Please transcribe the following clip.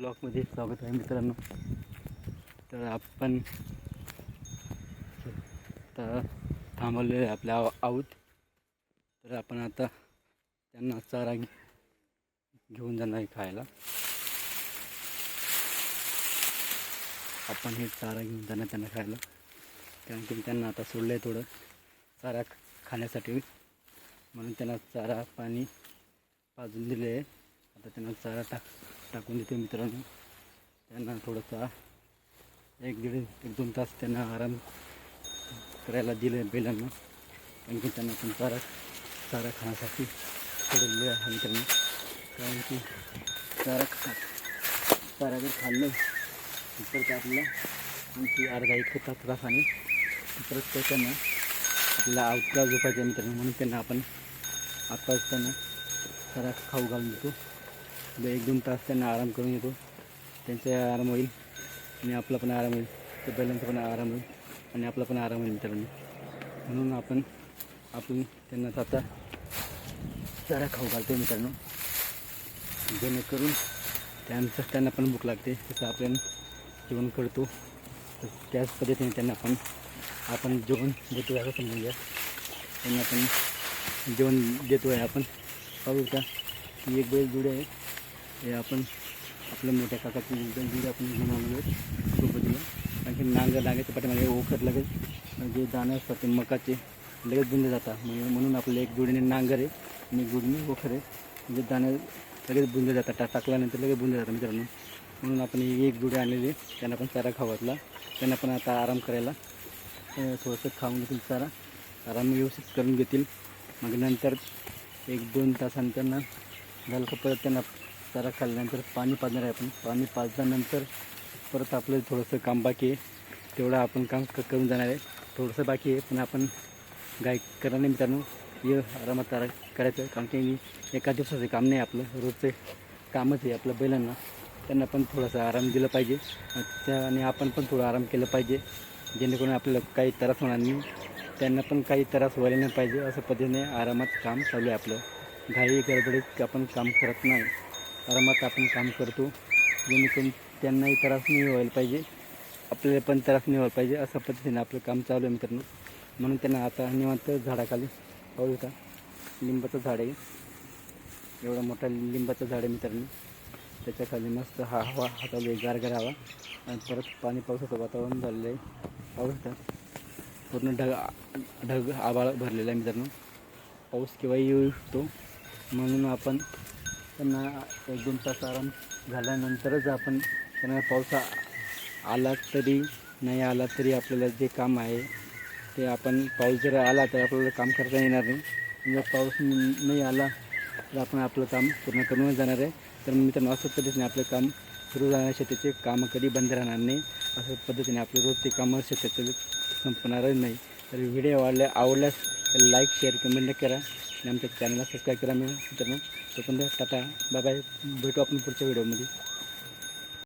ब्लॉगमध्ये स्वागत आहे मित्रांनो. तर आपण तर थांबवले आहे आपल्या आव- आऊत. तर आपण आता त्यांना चारा घे- घेऊन जाणार आहे खायला. आपण हे चारा घेऊन जाणार त्यांना खायला. कारण की त्यांना आता सोडलं आहे थोडं चारा खाण्यासाठी. म्हणून त्यांना चारा पाणी पाजून दिले आहे आता त्यांना चारा टाक टाकून देतो मित्रांनो. त्यांना थोडासा एक दीड एक दोन तास त्यांना आराम करायला दिले बैलांना. कारण की त्यांना पण चारा चारा खाण्यासाठी सोडलेले आहे मित्रांनो. कारण की चारा खा चारा जर खाल्लं तर ते आपल्याला आणखी अर्धा एक तास तासाने परत त्यांना आपल्याला आउटला झोपायचं मित्रांनो. म्हणून त्यांना आपण आत्ताच त्यांना चारा खाऊ घालून देतो. ब- एक दोन तास आराम येतो. त्यांचा आराम होईल आपला पण आराम होईल. त्या बैलांचा पण आराम होईल आणि आपला पण आराम होईल मित्रांनो. म्हणून आपण आपण त्यांना आता चारा खाऊ घालतो मित्रांनो. जेणेकरून त्यांचं, त्यांना पण भूक लागते. तसं आपण जेवण करतो. तर त्याच पद्धतीने त्यांना पण, आपण जेवण देतो असं समजूया त्यांना आपण जेवण देतो आहे आपण. पाहू का ही एक बैल जुडे आहे. हे आपण आपल्या मोठ्या काकाची दूध आपण घेऊन आलो सोबतीला आणखी नांगर लागायचं पाठीमागे ओखर लगेच. जे दाणं असतात ते मकाचे लगेच बुंद जातात. म्हणून म्हणून आपलं एक जोडीने नांगर आहे आणि जोडीने ओखर आहे. म्हणजे दाणं लगेच बुंद जातात टा टाकल्यानंतर लगेच बुंद जातात मित्रांनो. म्हणून आपण ही एक जोडी आणलेली त्यांना पण चारा खावातला त्यांना पण आता आराम करायला. थोडंसं खाऊन घेतील चारा. आराम व्यवस्थित करून घेतील. मग नंतर एक दोन तासानंतर त्यांना झालं का परत त्यांना चारा खाल्ल्यानंतर पाणी पाजणार आहे आपण. पाणी पाजल्यानंतर परत आपलं थोडंसं काम बाकी आहे तेवढं आपण काम क करून जाणार आहे. थोडंसं बाकी आहे पण आपण गाय करणार नाही मित्रांनो ये आरामात चारा करायचं. कारण की एका दिवसाचं काम नाही आपलं रोजचं कामच आहे आपलं बैलांना. त्यांना पण थोडासा आराम दिला पाहिजे. त्या आणि आपण पण थोडं आराम केलं पाहिजे. जेणेकरून आपल्याला काही त्रास होणार नाही. त्यांना पण काही त्रास व्हायला नाही पाहिजे. असं पद्धतीने आरामात काम चालू आहे आपलं. घाई गडबडीत आपण काम करत नाही. आरामात आपण काम करतो. जेणेकरून त्यांनाही त्रास नाही व्हायला पाहिजे. आपल्याला पण त्रास नाही व्हायला पाहिजे अशा पद्धतीने आपलं काम चालू आहे मित्रांनो. म्हणून त्यांना आता निवांत झाडाखाली पाहू का लिंबाचं झाड आहे. एवढा मोठा लिंबाचं झाड आहे मित्रांनो. त्याच्याखाली मस्त हा हवा हाताला गारगार हवा. आणि परत पाणी पावसाचं वातावरण झालेलं आहे. पाऊस का पूर्ण ढग ढग आबाळ भरलेला आहे मित्रांनो. पाऊस केव्हाही येऊ शकतो. म्हणून आपण त्यांना एक दोन तास आराम झाल्यानंतरच आपण त्यांना पाऊस आला तरी नाही आला तरी आपल्याला जे काम आहे ते आपण पाऊस जर आला तर आपल्याला काम करता येणार नाही. जर पाऊस नाही आला तर आपण आपलं काम पूर्ण करूनच जाणार आहे. तर मित्रांनो असं पद्धतीने आपलं काम सुरू राहणार शेतीचे कामं कधी बंद राहणार नाही. असं पद्धतीने आपले रोजचे कामं शेतातील संपणारच नाही. तर व्हिडिओ आवडल्या आवडल्यास लाईक शेअर कमेंट करा. आणि आमच्या चॅनलला सबस्क्राईब करा मी मित्रांनो तोपर्यंत टाटा बाय बाय भेटू आपण पुढच्या व्हिडिओमध्ये